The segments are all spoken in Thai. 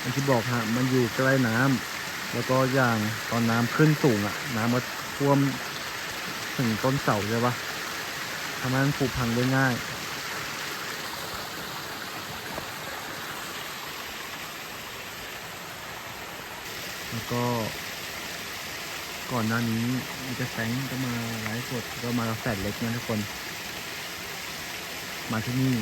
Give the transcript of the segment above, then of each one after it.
อย่างที่บอกฮะมันอยู่ใกล้น้ำแล้วก็อย่างตอนน้ำขึ้นสูงอะน้ำก็ท่วมถึงต้นเสาใช่ปะทำให้มันผุพังได้ง่ายแล้วก็ก่อนหน้านี้มีแต่แฟงก็มาไลฟ์สดก็มาแฟดเล็กนะทุกคน มาที่นี่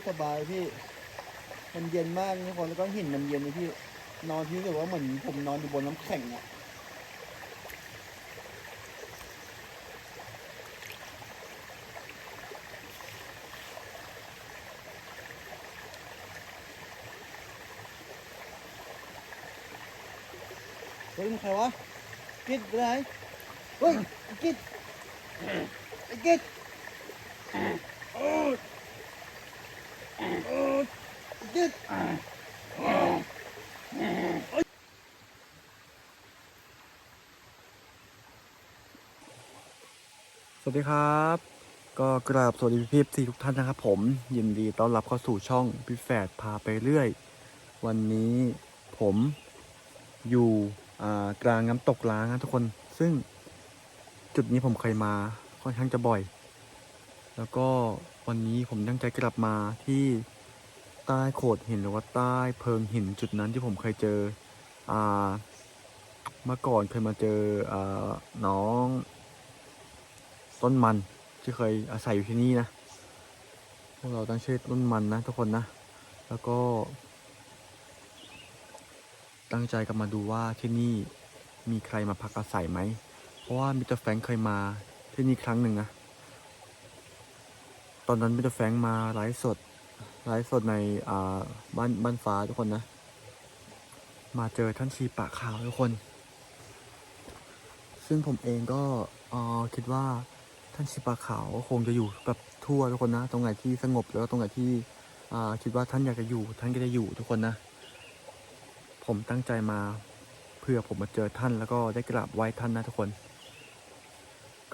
ตรสบายพี่ มันเย็นมากทุกคนแล้วก็หินมันเย็นเลยพี่ นอนที่รู้สึกว่าเหมือนผมนอนอยู่บนน้ำแข็งอะเฮ้ยมันใครวะกิดไปไหนเฮ้ยไอ้กิดไอ้กิดโอ้ยโอ้ยไอ้กิด สวัสดีครับ ก็กราบสวัสดีพี่พี่ทุกท่านนะครับ ผมยินดีต้อนรับเข้าสู่ช่องพี่แฝดพาไปเรื่อย วันนี้ผมอยู่กลางน้ำตกล้างนะทุกคน ซึ่งจุดนี้ผมเคยมาค่อนข้างจะบ่อย แล้วก็วันนี้ผมตั้งใจกลับมาที่ ใต้โขดหินหรือว่าใต้เพิงหินจุดนั้นที่ผมเคยเจออ่าเมื่อก่อนเคยมาเจออ่าน้อง ต้นมันที่เคยอาศัยอยู่ที่นี่นะพวกเราตั้งชื่อต้นมันนะทุกคนนะ แล้วก็ ตั้งใจกลับมาดูว่าที่นี่มีใครมาพักอาศัยไหม เพราะว่ามิสเตอร์แฟงเคยมาที่นี่ครั้งหนึ่งนะ ตอนนั้นมิสเตอร์แฟงมาไลฟ์สด ไลฟ์สดในบ้านบ้านฟ้าทุกคนนะ มาเจอท่านชีปากขาวทุกคน ซึ่งผมเองก็คิดว่าท่านชิปาขาวก็คงจะอยู่แบบทั่วทุกคนนะ ตรงไหนที่สงบแล้วตรงไหนที่คิดว่าท่านอยากจะอยู่ ท่านก็จะอยู่ทุกคนนะ ผมตั้งใจมาเพื่อผมมาเจอท่านแล้วก็ได้กราบไหว้ท่านนะทุกคน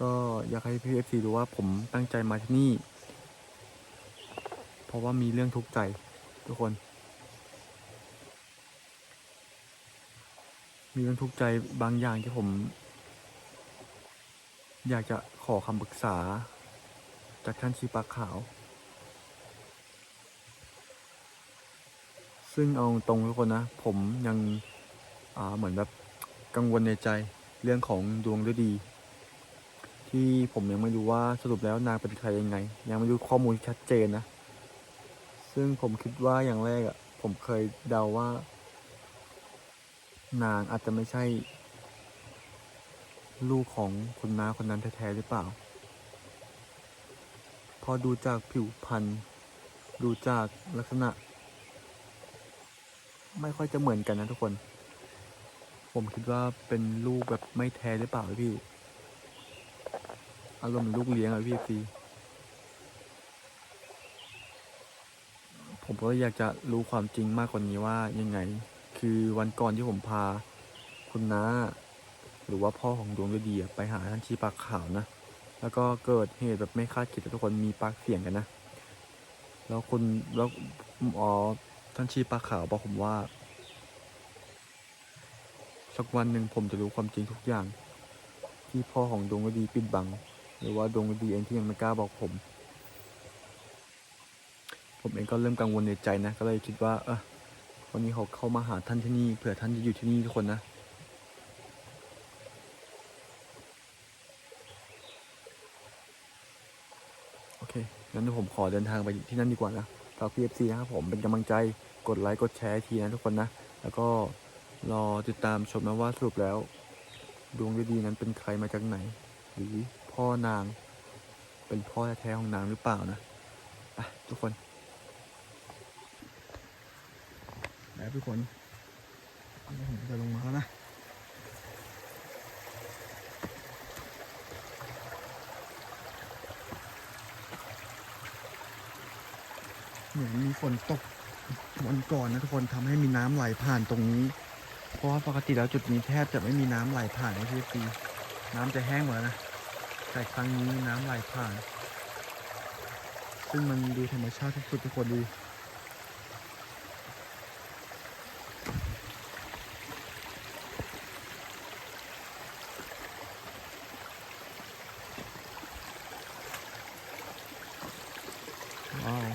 ก็อยากให้พี่เอฟซีรู้ว่าผมตั้งใจมาที่นี่ ราะว่ามีเรื่องทุกข์ใจทุกคน มีเรื่องทุกข์ใจบางอย่างที่ผม อยากจะขอคำปรึกษา จากท่านชีปาขาว ซึ่งเอาตรงทุกคนนะ ผมยังเหมือนแบบกังวลในใจเรื่องของดวงฤดี ที่ผมยังไม่รู้ว่าสรุปแล้วนางเป็นใครยังไง ยังไม่รู้ข้อมูลชัดเจนนะ ซึ่งผมคิดว่าอย่างแรกอะ่ะ ผมเคยเดาว่า นางอาจจะไม่ใช่ ลูกของคุณน้าคนนั้นแท้ๆหรือเปล่า พอดูจากผิวพรรณดูจากลักษณะ ไม่ค่อยจะเหมือนกันนะทุกคน ผมคิดว่าเป็นลูกแบบไม่แท้หรือเปล่าพี่ อารมณ์ลูกเลี้ยงอะพี่ซี ผมก็อยากจะรู้ความจริงมากกว่านี้ว่ายังไง คือวันก่อนที่ผมพาคุณน้าหรือว่าพ่อของดวงฤดีไปหาท่านชีปากขาวนะ แล้วก็เกิดเหตุแบบไม่คาดคิดทุกคนมีปากเสียงกันนะ แล้วคุณแล้วอ๋อท่านชีปากขาวบอกผมว่า สักวันหนึ่งผมจะรู้ความจริงทุกอย่าง ที่พ่อของดวงฤดีปิดบัง หรือว่าดวงฤดีเองที่ยังไม่กล้าบอกผม ผมเองก็เริ่มกังวลในใจนะ ก็เลยคิดว่า เออวันนี้เขาเข้ามาหาท่านที่นี่เผื่อท่านจะอยู่ที่นี่ทุกคนนะ โอเค งั้นผมขอเดินทางไปที่นั่นดีกว่านะฝาก PFC นะครับผมเป็นกำลังใจกดไลค์กดแชร์ทีนะทุกคนนะ แล้วก็รอติดตามชมนะว่าสรุปแล้ว ดวงดีนั้นเป็นใครมาจากไหน หรือพ่อนาง เป็นพ่อแท้ของนางหรือเปล่านะไปทุกคน แล้วทุกคนผมจะลงมาแล้วนะเหมือนมีฝนตกวันก่อนนะทุกคนทำให้มีน้ำไหลผ่านตรงนี้ เพราะว่าปกติแล้วจุดนี้แทบจะไม่มีน้ำไหลผ่านในะพี่ปีน้ำจะแห้งหมดนะแต่ครั้งนี้น้ำไหลผ่าน ซึ่งมันดูธรรมชาติที่สุดทุกคนดูดิว้าว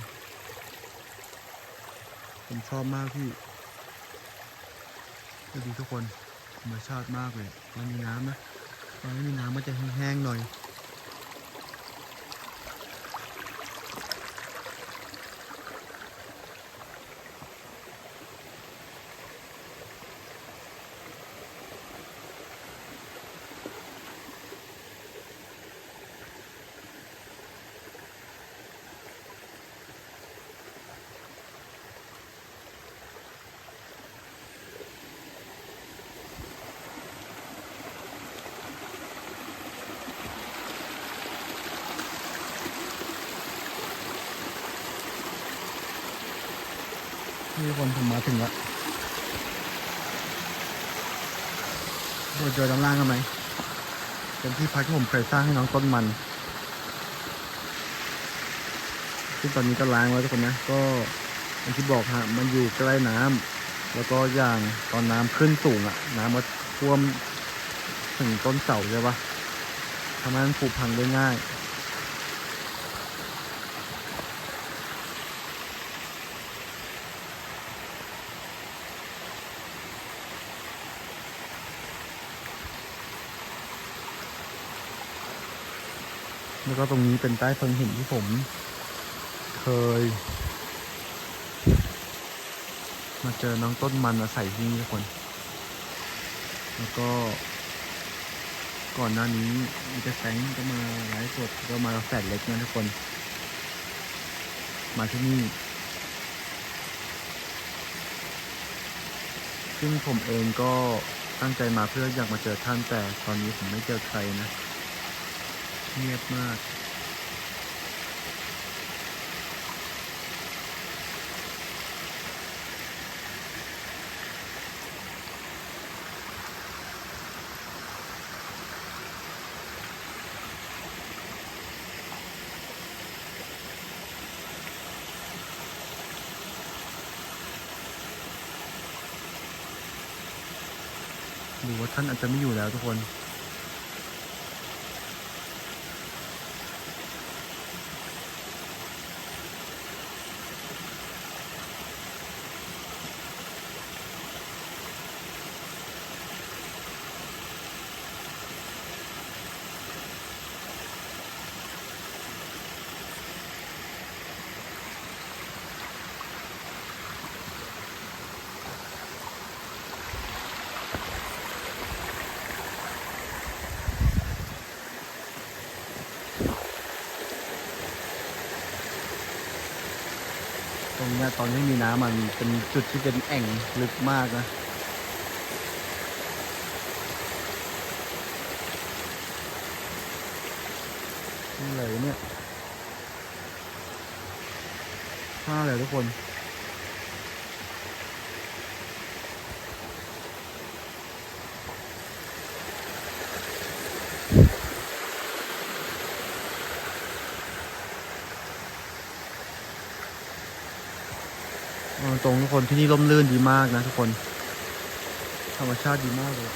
ผมชอบมากพี่ดูดีทุกคนธรรม ชาติมากเลย มันมีน้ำนะตอนไม่มีน้ำมันจะแห้งๆหน่อย ทุกคนผมมาถึงแล้วเราเจอด้านล่างกันไหมเป็นที่พักที่ผมเคยสร้างให้น้องต้นมันซึ่งตอนนี้ก็ล้างแล้วทุกคนนะก็อย่างที่บอกฮะมันอยู่ใกล้น้ำแล้วก็อย่างตอนน้ำขึ้นสูงอะน้ำก็ท่วมถึงต้นเสาใช่ปะทำให้มันผุพังได้ง่าย แล้วก็ตรงนี้เป็นใต้เพิงหินที่ผม เคย มาเจอน้องต้นมันอาศัยที่นี่ทุกคน แล้วก็ก่อนหน้านี้มีแต่แสงก็มาไลฟ์สดก็มาแฟดเล็กนะทุกคน มาที่นี่ ซึ่งผมเองก็ตั้งใจมาเพื่ออยากมาเจอท่านแต่ตอนนี้ผมไม่เจอใครนะ เงียบมากดูว่าท่านอาจจะไม่อยู่แล้วทุกคน รงเนี้ยตอนที่มีน้ำมันเป็นจุดที่เป็นแอ่งลึกมากนะนี่อะไรวะเนี่ยข้าอะไรทุกคน ตรงทุกคนที่นี่ร่มรื่นดีมากนะทุกคน ธรรมชาติดีมากเลย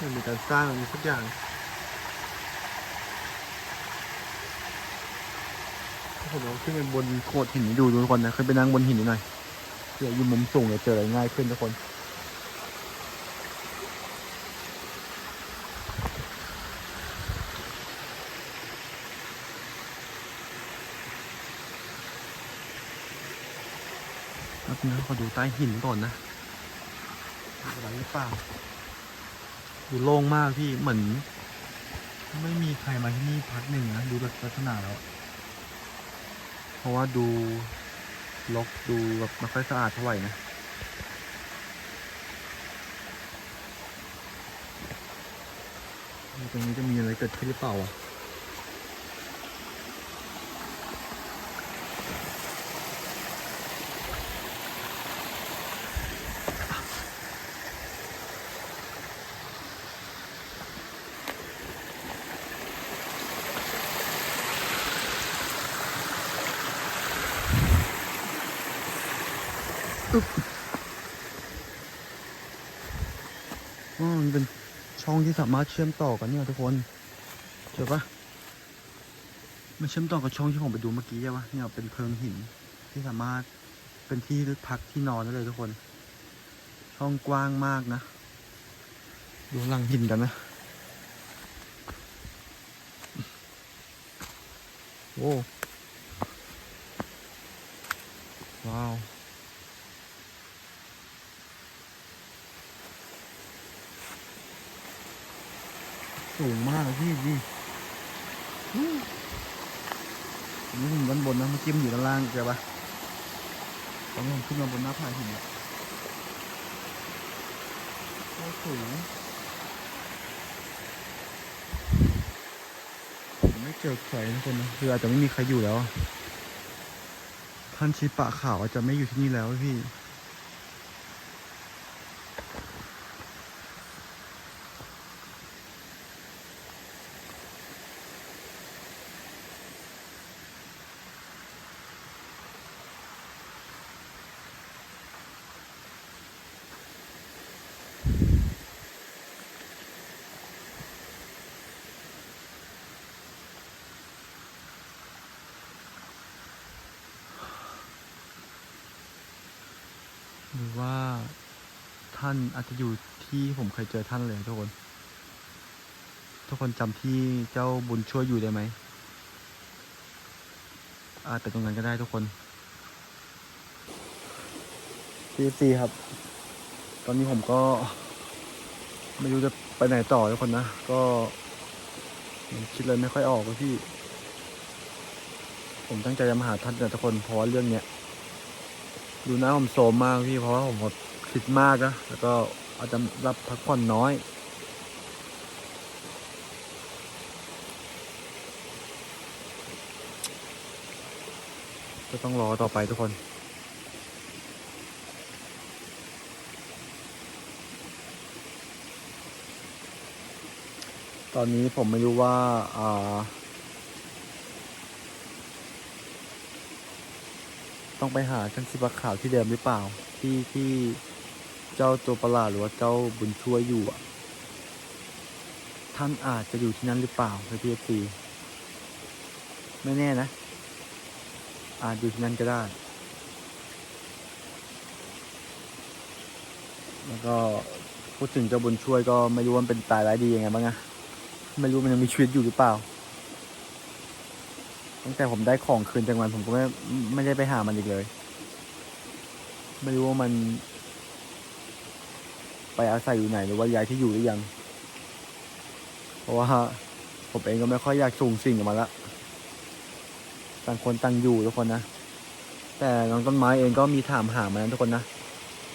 มันมีการสร้างอะไรสักอย่างผมลองขึ้นไปบนโขดหินนี้ดูทุกคนนะขึ้นไปนั่งบนหินนี้หน่อยเพื่ออยู่มุมสูงจะเจออะไรง่ายขึ้นทุกคน นึงขอดูใต้หินก่อนนะมีอะไรหรือเปล่าดูโล่งมากพี่เหมือน ไม่มีใครมาที่นี่พักหนึ่งนะดูลักษณะแล้ว เพราะว่าดูลกดูแบบไม่ค่อยสะอาดเท่าไหร่นะตรงนี้จะมีอะไรเกิดขึ้นหรือเปล่าอะ อ๋อมันเป็นช่องที่สามารถเชื่อมต่อกันเนี่ยทุกคนเจอปะมันเชื่อมต่อกับช่องที่ผมไปดูเมื่อกี้ใช่ปะเนี่ยเป็นเพิงหินที่สามารถเป็นที่พักที่นอนได้เลยทุกคน ช่องกว้างมากนะ ดูหลังหินกันนะ โอ้ว้าว สูงมากเลยพี่นี่นี่ผมด้านบนนะเมื่อกี้มันอยู่ด้านล่างเจอปะตอนนี้ผมขึ้นมาบนหน้าผาหินแล้วโอ้สูงผมไม่เจอใครทุกคนนะคืออาจจะไม่มีใครอยู่แล้ว ท่านชิปะขาวอาจจะไม่อยู่ที่นี่แล้วพี่ หรือว่าท่านอาจจะอยู่ที่ผมเคยเจอท่านเลยทุกคน ทุกคนจำที่เจ้าบุญช่วยอยู่ได้ไหมอาจเป็นตรงนั้นก็ได้ทุกคนทีซีครับ ตอนนี้ผมก็ ไม่รู้จะไปไหนต่อทุกคนนะ ก็คิดเลยไม่ค่อยออกเลยพี่ ผมตั้งใจจะมาหาท่านแต่ทุกคนเพราะว่าเรื่องเนี้ย ดูหน้าผมโสมมากพี่เพราะว่าผมหมดคิดมากนะแล้วก็อาจจะรับพักผ่อนน้อย ก็ต้องรอต่อไปทุกคนตอนนี้ผมไม่รู้ว่าอ่า ต้องไปหาท่านสิบะขาวที่เดิมหรือเปล่า ที่ที่เจ้าตัวประหลาดหรือว่าเจ้าบุญช่วยอยู่อะ ท่านอาจจะอยู่ที่นั่นหรือเปล่าในพีเอซีไม่แน่นะ อาจอยู่ที่นั่นก็ได้ แล้วก็พูดถึงเจ้าบุญช่วยก็ไม่รู้ว่าเป็นตายร้ายดียังไงบ้างอะไม่รู้มันยังมีชีวิตอยู่หรือเปล่า ตั้งแต่ผมได้ของคืนจากมันผมก็ไม่ไม่ได้ไปหามันอีกเลย ไม่รู้ว่ามัน ไปอาศัยอยู่ไหนหรือว่าย้ายที่อยู่หรือยัง เพราะว่าผมเองก็ไม่ค่อยอยากสูงสิ่งกับมันละต่างคนต่างอยู่ทุกคนนะแต่น้องต้นไม้เองก็มีถามหามันนะทุกคนนะ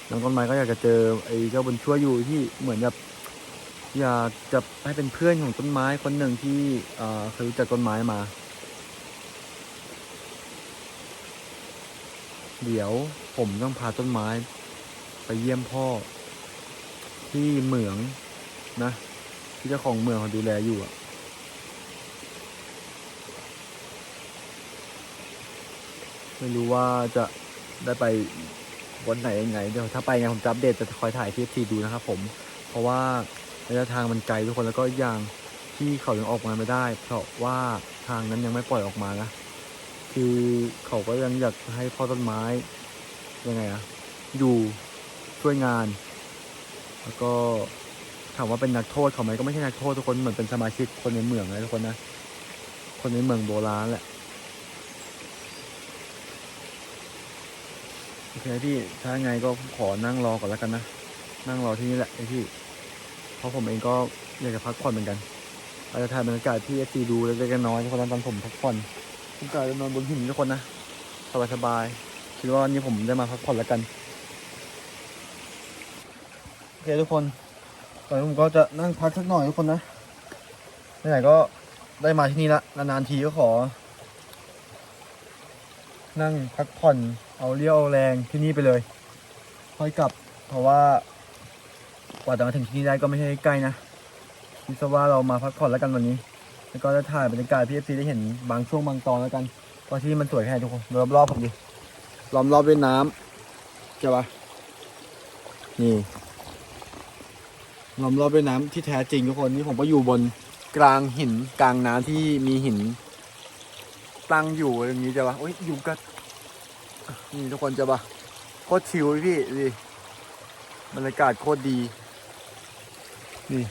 น้องต้นไม้ก็อยากจะเจอไอ้เจ้าบนชั่วอยู่ที่เหมือนแบบอยากจะให้เป็นเพื่อนของต้นไม้คนหนึ่งที่เออเคยรู้จักต้นไม้มา เดี๋ยวผมต้องพาต้นไม้ ไปเยี่ยมพ่อ ที่เหมืองนะ ที่เจ้าของเมืองเขาดูแลอยู่อะไม่รู้ว่าจะได้ไปวันไหนยังไง เดี๋ยวถ้าไปไงผมจะอัปเดตจะคอยถ่ายทีทีดูนะครับผม เพราะว่าระยะทางมันไกลทุกคนแล้วก็อีกอย่างที่เขายังออกมาไม่ได้ เพราะว่าทางนั้นยังไม่ปล่อยออกมานะ คือเขาก็ยังอยากให้พ่อต้นไม้ยังไงอะอยู่ช่วยงาน แล้วก็ถามว่าเป็นนักโทษเขาไหมก็ไม่ใช่นักโทษทุกคนเหมือนเป็นสมาชิกคนในเมืองนะทุกคนนะคนในเมืองโบราณแหละโอเคพี่ถ้าไงก็ขอนั่งรอก่อนแล้วกันนะนั่งรอที่นี่แหละไอพี่ เพราะผมเองก็อยากจะพักผ่อนเหมือนกันเราจะถ่ายบรรยากาศที่เอซีดูเล็กๆน้อยๆทุกคนตอนผมพักผ่อน ผมกะจะนอนบนหินทุกคนนะ สบายๆคิดว่าวันนี้ผมได้มาพักผ่อนแล้วกัน โอเคทุกคนตอนนี้ผมก็จะนั่งพักสักหน่อยทุกคนนะไหนๆก็ได้มาที่นี่ละนานๆทีก็ขอ นั่งพักผ่อนเอาเรี่ยวเอาแรงที่นี่ไปเลย ค่อยกลับ เพราะว่ากว่าจะมาถึงที่นี่ได้ก็ไม่ใช่ใกล้นะคิดซะว่าเรามาพักผ่อนแล้วกันวันนี้ แล้วก็จะถ่ายบรรยากาศพี่เอฟซีได้เห็นบางช่วงบางตอนแล้วกันว่าที่มันสวยแค่ไหนทุกคนรอบรอบๆผมดิล้อมรอบด้วยน้ำใช่ปะนี่ล้อมรอบด้วยน้ำที่แท้จริงทุกคนนี่ผมก็อยู่บนกลางหินกลางน้ำที่มีหินตั้งอยู่อย่างนี้ใช่ปะโอ้ยอยุงกัดนี่ทุกคนใช่ปะโคตรชิวเลพี่ดิบรรยากาศโคตรดีนี่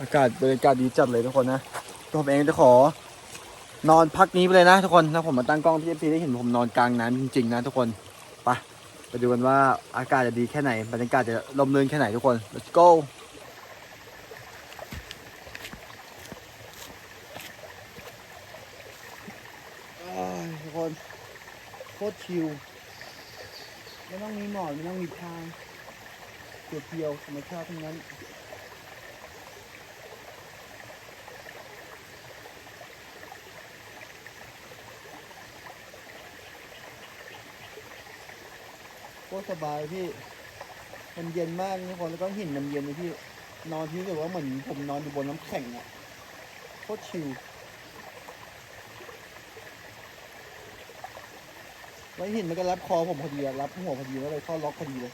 อากาศบรรยากาศดีจัดเลยทุกคนนะผมเองจะขอ นอนพักนี้ไปเลยนะทุกคนถ้าผมมาตั้งกล้องพี่เอฟซีได้เห็นผมนอนกลางน้ำจริงๆนะทุกคนไปไปดูกันว่าอากาศจะดีแค่ไหนบรรยากาศจะลมเลื่นแค่ไหนทุกคน let's go อ้ายทุกคนโคตรชิลไม่ต้องมีหมอนไม่ต้องมีทางเพียวๆธรรมชาติทั้งนั้น โคตรสบายพี่ มันเย็นมากทุกคนแล้วก็หินมันเย็นเลยพี่ นอนที่รู้สึกว่าเหมือนผมนอนอยู่บนน้ำแข็งอะโคตรชิลแล้วหินมันก็รับคอผมพอดีอะรับหัวพอดีแล้วเลยเข้าล็อกพอดีเลย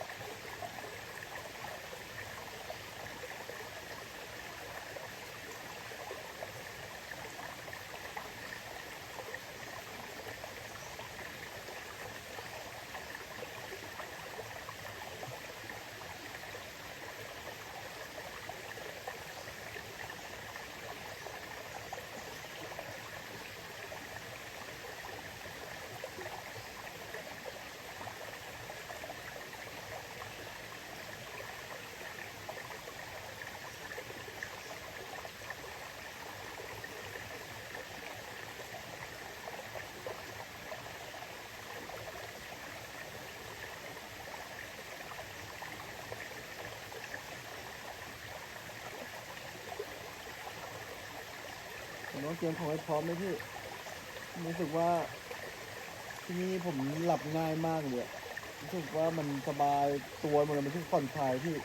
ต้องเตรียมของให้พร้อมเลยพี่รู้สึกว่าที่นี่ผมหลับง่ายมากเลยรู้สึกว่ามันสบายตัวมันเลยมันรู้สึกผ่อนคลายพี่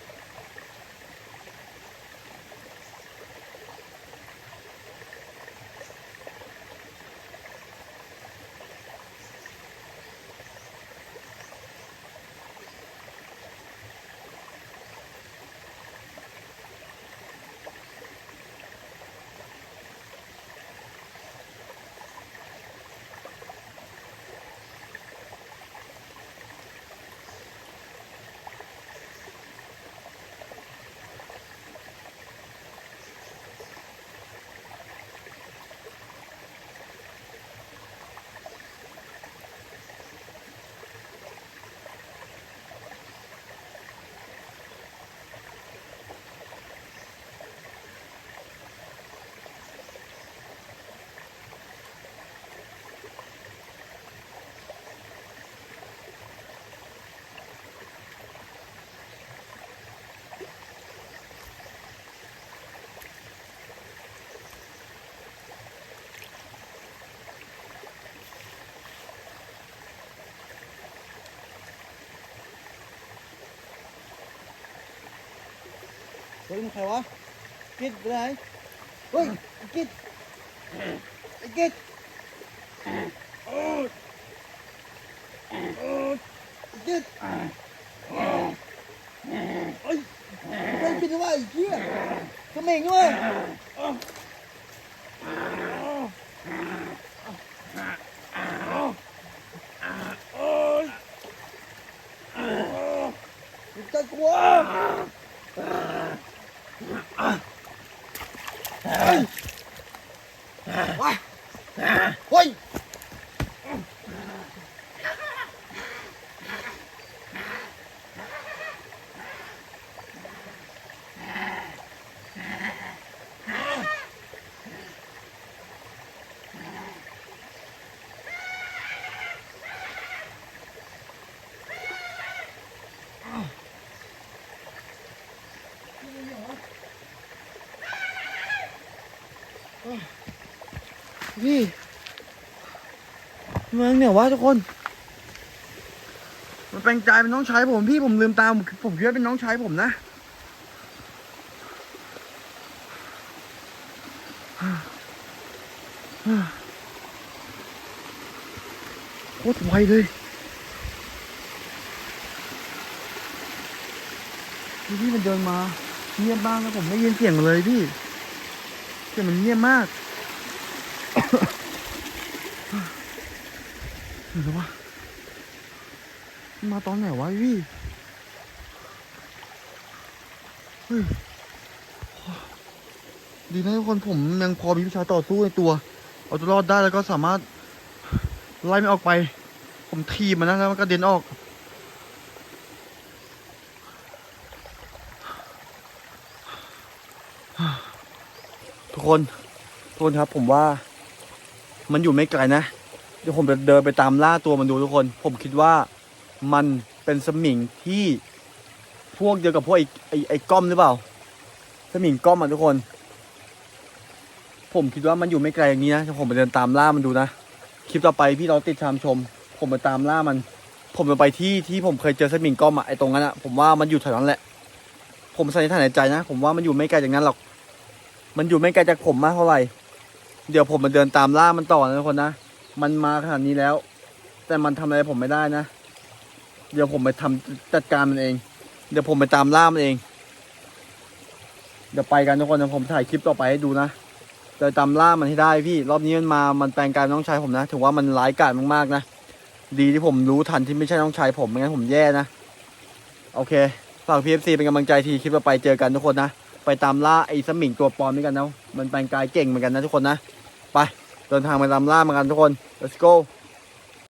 เฮ้ยมึงใค พี่เมืองเนี่ยวะทุกคน มันแปลงใจเป็นน้องชายผมพี่ผมลืมตามผมคิดว่าเป็นน้องชายผมนะโคตรไวเลยพี่มันเดินมาเงียบมากนะผมไม่ยินเสียงเลยพี่เสียงมันเงียบมาก ห็นวะมันมาตอนไหนวะพี่เฮ้ยดีนะทุกคนผมยังพอมีวิชาต่อสู้ในตัว เอาตัวรอดได้แล้วก็สามารถ ไล่ไม่ออกไป ผมทีมันนะแล้วมันก็เด็นออก ทุกคน ทุกคนครับผมว่า มันอยู่ไม่ไกลนะ เดี๋ยวผมจะเดินไปตามล่าตัวมันดูทุกคน ผมคิดว่ามันเป็นสมิงที่พวกเดียวกับพวกไอ้ไอ้ไอ้ก้อมหรือเปล่า สมิงก้อมอะทุกคน ผมคิดว่ามันอยู่ไม่ไกลอย่างนี้นะเดี๋ยวผมไปเดินตามล่ามันดูนะ คลิปต่อไปพี่เราติดตามชม ผมไปตามล่ามัน ผมจะไปที่ที่ผมเคยเจอสมิงก้อมอะไอ้ตรงนั้นอะผมว่ามันอยู่แถวนั้นแหละ ผมสันนิษฐานในใจนะ ผมว่ามันอยู่ไม่ไกลจากนั้นหรอก มันอยู่ไม่ไกลจากผมมากเท่าไหร่ เดี๋ยวผมมาเดินตามล่ามันต่อนะทุกคนนะ มันมาขนาดนี้แล้ว แต่มันทำอะไรผมไม่ได้นะ เดี๋ยวผมไปทำจัดการมันเอง เดี๋ยวผมไปตามล่ามันเอง เดี๋ยวไปกันทุกคนนะผมถ่ายคลิปต่อไปให้ดูนะเดินตามล่ามันให้ได้พี่ รอบนี้มันมา มันแปลงกายน้องชายผมนะ ถือว่ามันร้ายกาจมากๆนะ ดีที่ผมรู้ทันที่ไม่ใช่น้องชายผมไม่งั้นผมแย่นะ โอเค ฝาก PFC เป็นกำลังใจทีคลิปต่อไปเจอกันทุกคนนะ ไปตามล่าไอ้สมิงตัวปลอมด้วยกันนะ มันแปลงกายเก่งเหมือนกันนะทุกคนนะ ไป เดินทางไปตามล่ามากันทุกคน let's go